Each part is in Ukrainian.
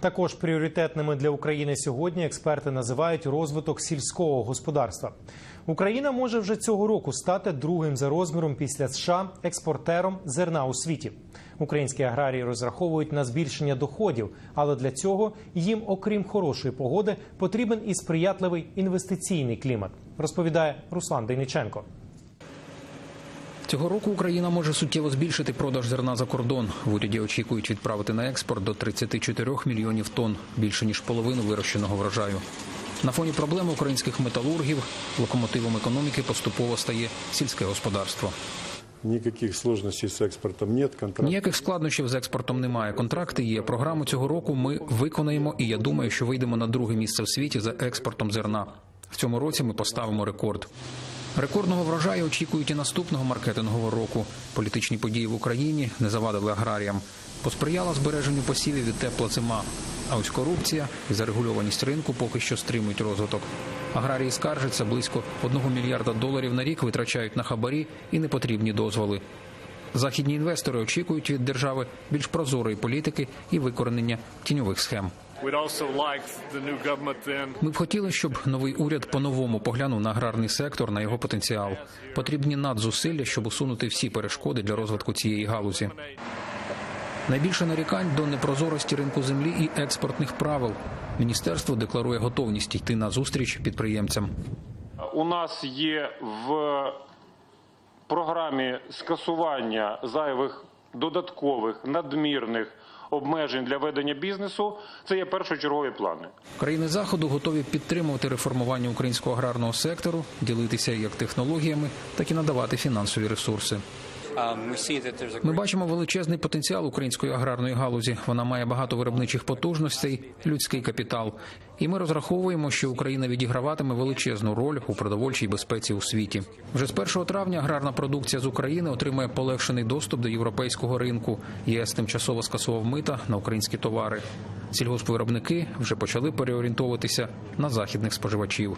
Також пріоритетними для України сьогодні експерти називають розвиток сільського господарства. Україна може вже цього року стати другим за розміром після США експортером зерна у світі. Українські аграрії розраховують на збільшення доходів, але для цього їм, окрім хорошої погоди, потрібен і сприятливий інвестиційний клімат, розповідає Руслан Дейниченко. Цього року Україна може суттєво збільшити продаж зерна за кордон. В уряді очікують відправити на експорт до 34 мільйонів тонн, більше ніж половину вирощеного врожаю. На фоні проблем українських металургів локомотивом економіки поступово стає сільське господарство. Никаких сложностей с экспортом нет. Контракт Ніяких складнощів з експортом немає. Контракти є. Програму цього року ми виконаємо, і я думаю, що вийдемо на друге місце в світі за експортом зерна. В цьому році ми поставимо рекорд. Рекордного врожаю очікують і наступного маркетингового року. Політичні події в Україні не завадили аграріям. Посприяла збереженню посівів від тепла зима. А ось корупція і зарегульованість ринку поки що стримують розвиток. Аграрії скаржаться близько 1 мільярда доларів на рік витрачають на хабарі і непотрібні дозволи. Західні інвестори очікують від держави більш прозорої політики і викоренення тіньових схем. We'd also like the new government then Ми б хотіли, щоб новий уряд по-новому поглянув на аграрний сектор, на його потенціал. Потрібні надзусилля, щоб усунути всі перешкоди для розвитку цієї галузі. Найбільше нарікань до непрозорості ринку землі і експортних правил. Міністерство декларує готовність йти на зустріч підприємцям. У нас є в програмі скасування зайвих додаткових надмірних обмежень для ведення бізнесу. Це є першочергові плани. Країни заходу готові підтримувати реформування українського аграрного сектору, ділитися як технологіями, так і надавати фінансові ресурси. Ми бачимо величезний потенціал української аграрної галузі. Вона має багато виробничих потужностей, людський капітал. І ми розраховуємо, що Україна відіграватиме величезну роль у продовольчій безпеці у світі. Вже з 1 травня аграрна продукція з України отримає полегшений доступ до європейського ринку. ЄС тимчасово скасував мита на українські товари. Сільгоспвиробники вже почали переорієнтовуватися на західних споживачів.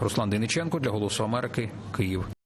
Руслан Дейниченко для Голосу Америки, Київ.